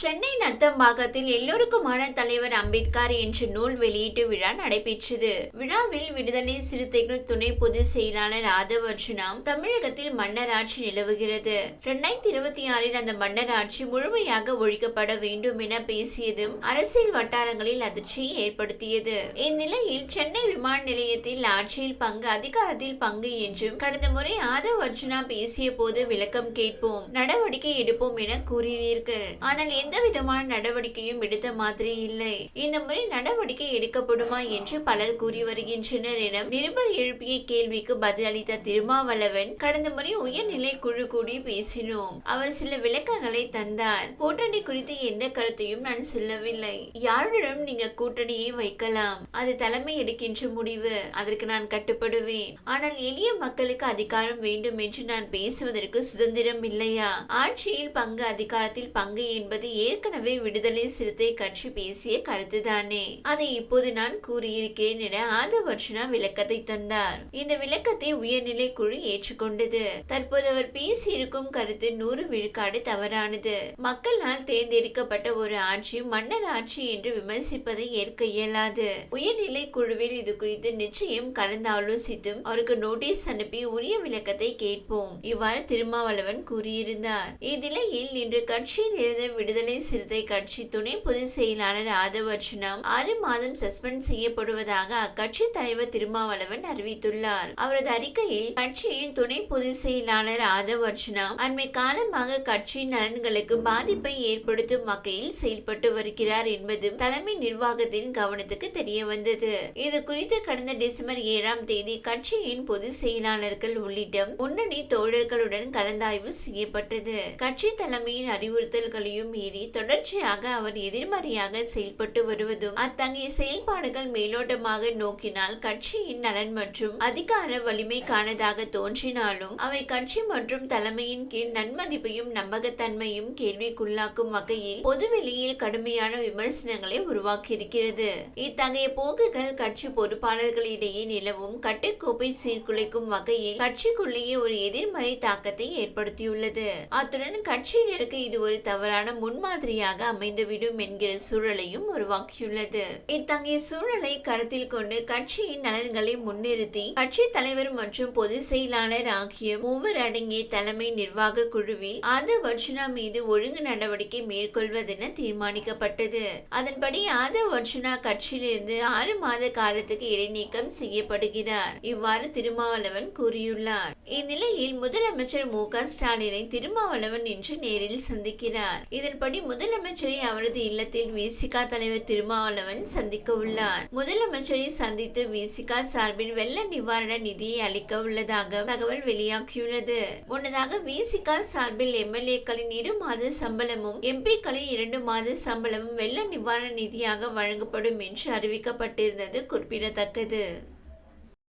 சென்னை நத்தம்பாக்கத்தில் எல்லோருக்குமான தலைவர் அம்பேத்கர் என்ற நூல் வெளியீட்டு விழா நடைபெற்றது. விழாவில் விடுதலை சிறுத்தைகள் துணை பொதுச் செயலாளர் ஆதவர்ஜுனாம் தமிழகத்தில் மன்னராட்சி நிலவுகிறது. இரண்டாயிரத்தி இருபத்தி ஆறில் அந்த மன்னராட்சி முழுமையாக ஒழிக்கப்பட வேண்டும் என பேசியதும் அரசியல் வட்டாரங்களில் அதிர்ச்சியை ஏற்படுத்தியது. இந்நிலையில் சென்னை விமான நிலையத்தில் ஆட்சியில் பங்கு அதிகாரத்தில் பங்கு என்றும் கடந்த முறை ஆதவ் அர்ஜுனா பேசிய போது விளக்கம் கேட்போம் நடவடிக்கை எடுப்போம் என கூறினீர்கள். ஆனால் எந்த விதமான நடவடிக்கையும் எடுத்த மாதிரி இல்லை. இந்த முறை நடவடிக்கை எடுக்கப்படுமா என்று பலர் கூறி வருகின்றனர் என நிருபர் எழுப்பிய கேள்விக்கு பதிலளித்த திருமாவளவன் கடந்த முறை உயர்நிலை குழு கூடி பேசினோம். அவர் சில விளக்கங்களை தந்தார். கூட்டணி குறித்து எந்த கருத்தையும் நான் சொல்லவில்லை. யாருடனும் நீங்க கூட்டணியை வைக்கலாம். அது தலைமை எடுக்கின்ற முடிவு. அதற்கு நான் கட்டுப்படுவேன். ஆனால் எளிய மக்களுக்கு அதிகாரம் வேண்டும் என்று நான் பேசுவதற்கு சுதந்திரம் இல்லையா? ஆட்சியில் பங்கு அதிகாரத்தில் பங்கு என்பது ஏற்கனவே விடுதலை சிறுத்தை கட்சி பேசிய கருத்துதானே? அதை இப்போது நான் கூறியிருக்கிறேன் என ஆதவர்ஷனா விளக்கத்தை தந்தார். இந்த விளக்கத்தை உயர்நிலை குழு ஏற்றுக்கொண்டது. தற்போது அவர் பேசியிருக்கும் கருத்து நூறு விழுக்காடு தவறானது. மக்களால் தேர்ந்தெடுக்கப்பட்ட ஒரு ஆட்சி மன்னர் ஆட்சி என்று விமர்சிப்பதை ஏற்க இயலாது. உயர்நிலை குழுவில் இது குறித்து நிச்சயம் கலந்து ஆலோசித்தும் அவருக்கு நோட்டீஸ் அனுப்பி உரிய விளக்கத்தை கேட்போம். இவ்வாறு திருமாவளவன் கூறியிருந்தார். இந்நிலையில் இன்று கட்சியில் இருந்த விடுதலை விடுதலை சிறுத்தை கட்சி துணை பொதுச் செயலாளர் ஆதவ் அர்ஜுனம் ஆறு மாதம் சஸ்பெண்ட் செய்யப்படுவதாக அக்கட்சி தலைவர் திருமாவளவன் அறிவித்துள்ளார். அவரது அறிக்கையில் கட்சியின் துணை பொதுச் செயலாளர் ஆதவ் அர்ஜுனா அண்மை காலமாக கட்சியின் நலன்களுக்கு பாதிப்பை ஏற்படுத்தும் வகையில் செயல்பட்டு வருகிறார் என்பது தலைமை நிர்வாகத்தின் கவனத்துக்கு தெரிய வந்தது இது குறித்து கடந்த டிசம்பர் ஏழாம் தேதி கட்சியின் பொதுச் செயலாளர்கள் உள்ளிட்ட முன்னணி தோழர்களுடன் கலந்தாய்வு செய்யப்பட்டது. கட்சி தலைமையின் அறிவுறுத்தல்களையும் மீறி தொடர்ச்சியாக அவர் எதிர்மறையாக செயல்பட்டு வருவதும் அத்தகைய செயல்பாடுகள் மேலோட்டமாக நோக்கினால் கட்சியின் நலன் மற்றும் அதிகார வலிமைக்கானதாக தோன்றினாலும் அவை கட்சி மற்றும் தலைமையின் கீழ் நன்மதிப்பையும் நம்பகத்தன்மையும் கேள்விக்குள்ளாக்கும் வகையில் பொதுவெளியில் கடுமையான விமர்சனங்களை உருவாக்கியிருக்கிறது. இத்தகைய போக்குகள் கட்சி பொறுப்பாளர்களிடையே நிலவும் கட்டுக்கோப்பை சீர்குலைக்கும் வகையில் கட்சிக்குள்ளேயே ஒரு எதிர்மறை தாக்கத்தை ஏற்படுத்தியுள்ளது. அத்துடன் கட்சியினருக்கு இது ஒரு தவறான முன் முன்மாதிரியாக அமைந்துவிடும் என்கிற சூழலையும் உருவாக்கியுள்ளது. இத்தகைய சூழலை கருத்தில் கொண்டு கட்சியின் நலன்களை முன்னிறுத்தி கட்சி தலைவர் மற்றும் பொதுச் செயலாளர் ஆகிய மூவர் அடங்கிய தலைமை நிர்வாக குழுவில் ஆதவ் வர்ஷனா மீது ஒழுங்கு நடவடிக்கை மேற்கொள்வதென தீர்மானிக்கப்பட்டது. அதன்படி ஆதவ் வர்ஷனா கட்சியிலிருந்து ஆறு மாத காலத்துக்கு இடைநீக்கம் செய்யப்படுகிறார். இவ்வாறு திருமாவளவன் கூறியுள்ளார். இந்நிலையில் முதலமைச்சர் மு க ஸ்டாலினை திருமாவளவன் இன்று நேரில் சந்திக்கிறார். இதன்படி முதலமைச்சரை அவரது இல்லத்தில் விசிகா தலைவர் திருமாவளவன் சந்திக்க உள்ளார். முதலமைச்சரை சந்தித்து விசிகா சார்பில் வெள்ள நிவாரண நிதியை அளிக்க உள்ளதாக தகவல் வெளியாகியுள்ளது. முன்னதாக விசிகா சார்பில் எம்எல்ஏக்களின் இரு மாத சம்பளமும் எம்பிக்களின் இரண்டு மாத சம்பளமும் வெள்ள நிவாரண நிதியாக வழங்கப்படும் என்று அறிவிக்கப்பட்டிருந்தது குறிப்பிடத்தக்கது.